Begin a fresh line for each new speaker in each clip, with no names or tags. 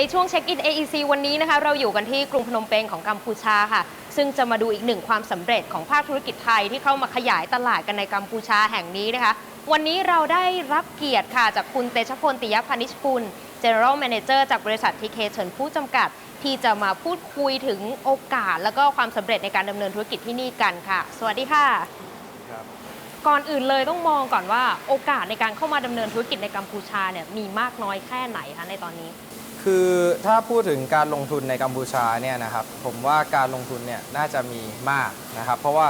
ในช่วงเช็คอิน AEC วันนี้นะคะเราอยู่กันที่กรุงพนมเปญของกัมพูชาค่ะ ซึ่งจะมาดูอีกหนึ่งความสำเร็จของภาคธุรกิจไทยที่เข้ามาขยายตลาดกันในกัมพูชาแห่งนี้นะคะ วันนี้เราได้รับเกียรติค่ะ จากคุณเตชะพลติยพานิชกุล General Manager จากบริษัททีเคเฉินผู้จำกัด ที่จะมาพูดคุยถึงโอกาส แล้วก็ความสำเร็จในการดำเนินธุรกิจที่นี่กันค่ะ สวัสดีค่ะ
ครับ
ก่อนอื่นเลยต้องมองก่อนว่าโอกาสในการเข้ามาดำเนินธุรกิจในกัมพูชาเนี่ยมีมากน้อยแค่ไหนคะในตอนนี้
คือถ้าพูดถึงการลงทุนในกัมพูชาเนี่ยนะครับผมว่าการลงทุนเนี่ยน่าจะมีมากนะครับเพราะว่า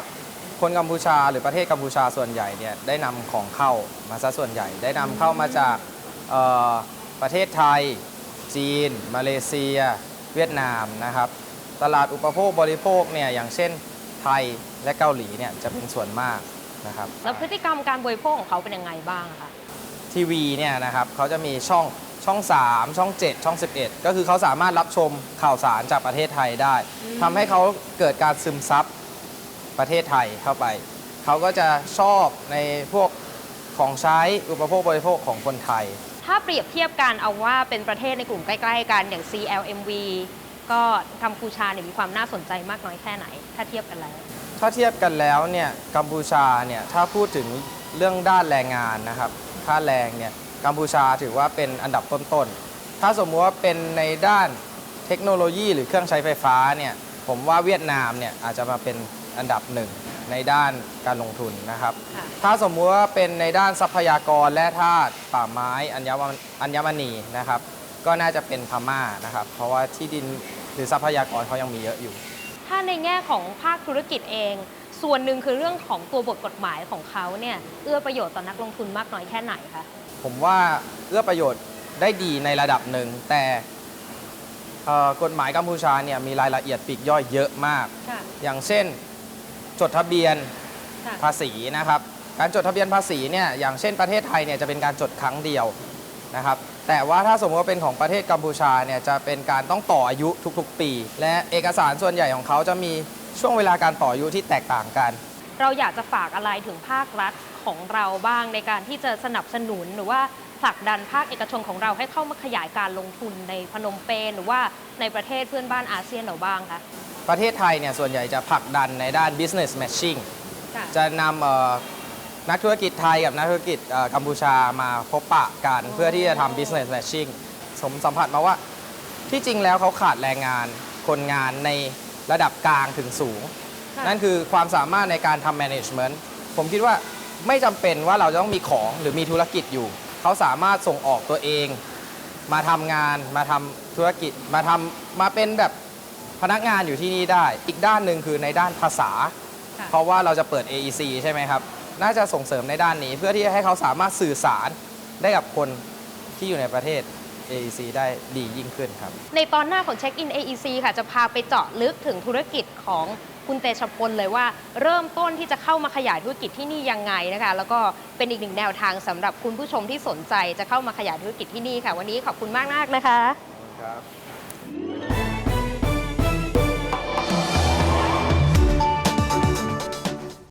คนกัมพูชาหรือประเทศกัมพูชาส่วนใหญ่เนี่ยได้นำของเข้ามาซะส่วนใหญ่ ได้นำเข้ามาจากเอ่อประเทศไทย จีน มาเลเซีย เวียดนามนะครับตลาดอุปโภคบริโภคเนี่ยอย่างเช่นไทยและเกาหลีเนี่ยจะเป็นส่วนมากนะครับ
แล้วพฤติกรรมการบริโภคของเขาเป็นยังไงบ้างคะ
ทีวีเนี่ยนะครับเขาจะมีช่อง ช่อง 3 ช่อง 7 ช่อง 11 ก็คือเขาสามารถรับชมข่าวสารจากประเทศไทยได้ทำให้เขาเกิดการซึมซับประเทศไทยเข้าไป เขาก็จะชอบในพวกของใช้อุปโภคบริโภคของคนไทย
ถ้าเปรียบเทียบกันเอาว่าเป็นประเทศในกลุ่มใกล้ๆกันอย่าง CLMV ก็กัมพูชาเนี่ยมีความน่าสนใจมากน้อยแค่ไหน ถ้าเทียบกันแล้ว
ถ้าเทียบกันแล้วเนี่ยกัมพูชาเนี่ยถ้าพูดถึงเรื่องด้านแรงงานนะครับค่าแรงเนี่ย กัมพูชาถือว่าเป็นอันดับต้นๆ ถ้าสมมติว่าเป็นในด้านเทคโนโลยีหรือเครื่องใช้ไฟฟ้าเนี่ยผมว่าเวียดนามเนี่ยอาจจะมาเป็นอันดับหนึ่งในด้านการลงทุนนะครับ
ค่ะ
ถ้าสมมุติว่าเป็นในด้านทรัพยากรและธาตุป่าไม้อัญมอัญมณีนะครับ ก็น่าจะเป็นพม่านะครับ เพราะว่าที่ดินหรือทรัพยากรเขายังมีเยอะอยู่
ถ้าในแง่ของภาคธุรกิจเอง ส่วนหนึ่งคือเรื่องของตัวบทกฎหมายของเขาเนี่ยเอื้อประโยชน์ต่อนักลงทุนมากน้อยแค่ไหนคะ
ผมว่าเอื้อประโยชน์ได้ดีในระดับหนึ่ง แต่เอ่อกฎหมายกัมพูชาเนี่ยมีรายละเอียดปลีกย่อยเยอะมาก
ค่ะ
อย่างเช่นจดทะเบียน
ค่ะ
ภาษีนะครับการจดทะเบียนภาษีเนี่ยอย่างเช่นประเทศไทยเนี่ยจะเป็นการจดครั้งเดียวนะครับแต่ว่าถ้าสมมติว่าเป็นของประเทศกัมพูชาเนี่ยจะเป็นการต้องต่ออายุทุกๆ ปี และเอกสารส่วนใหญ่ของเขาจะมี ช่วงเวลาการต่ออายุที่แตกต่างกัน
เราอยากจะฝากอะไรถึงภาครัฐของเราบ้างในการที่จะสนับสนุนหรือว่าผลักดันภาคเอกชนของเราให้เข้ามาขยายการลงทุนในพนมเปญหรือว่าในประเทศเพื่อนบ้านอาเซียนเราบ้างคะ
ประเทศไทยเนี่ยส่วนใหญ่จะผลักดันในด้าน business matching
ค่ะ
จะนำเอ่อนักธุรกิจไทยกับนักธุรกิจเอ่อกัมพูชามาพบปะกัน
อ๋อ
เพื่อที่จะทำ business matching ผมสัมผัสมาว่าที่จริงแล้วเขาขาดแรงงานคนงานใน ระดับกลางถึงสูง
ค่ะ
นั่นคือความสามารถในการทำ management ผมคิดว่าไม่จำเป็นว่าเราจะต้องมีของหรือมีธุรกิจอยู่ เขาสามารถส่งออกตัวเอง มาทำงานมาทำธุรกิจมาทำมาเป็นแบบพนักงานอยู่ที่นี่ได้ อีกด้านหนึ่งคือในด้านภาษา
ค่ะ
เพราะว่าเราจะเปิด AEC ใช่ไหมครับ น่าจะส่งเสริมในด้านนี้ เพื่อที่จะให้เขาสามารถสื่อสารได้กับคนที่อยู่ในประเทศ AEC ได้ดียิ่งขึ้นครับ
ในตอนหน้าของ Check In AEC ค่ะ จะพาไปเจาะลึกถึงธุรกิจของคุณเตชพลเลยว่า เริ่มต้นที่จะเข้ามาขยายธุรกิจที่นี่ยังไงนะคะ แล้วก็เป็นอีกหนึ่งแนวทางสำหรับคุณผู้ชมที่สนใจจะเข้ามาขยายธุรกิจที่นี่ค่ะ วันนี้ขอบคุณมากมากๆนะคะ
ครับ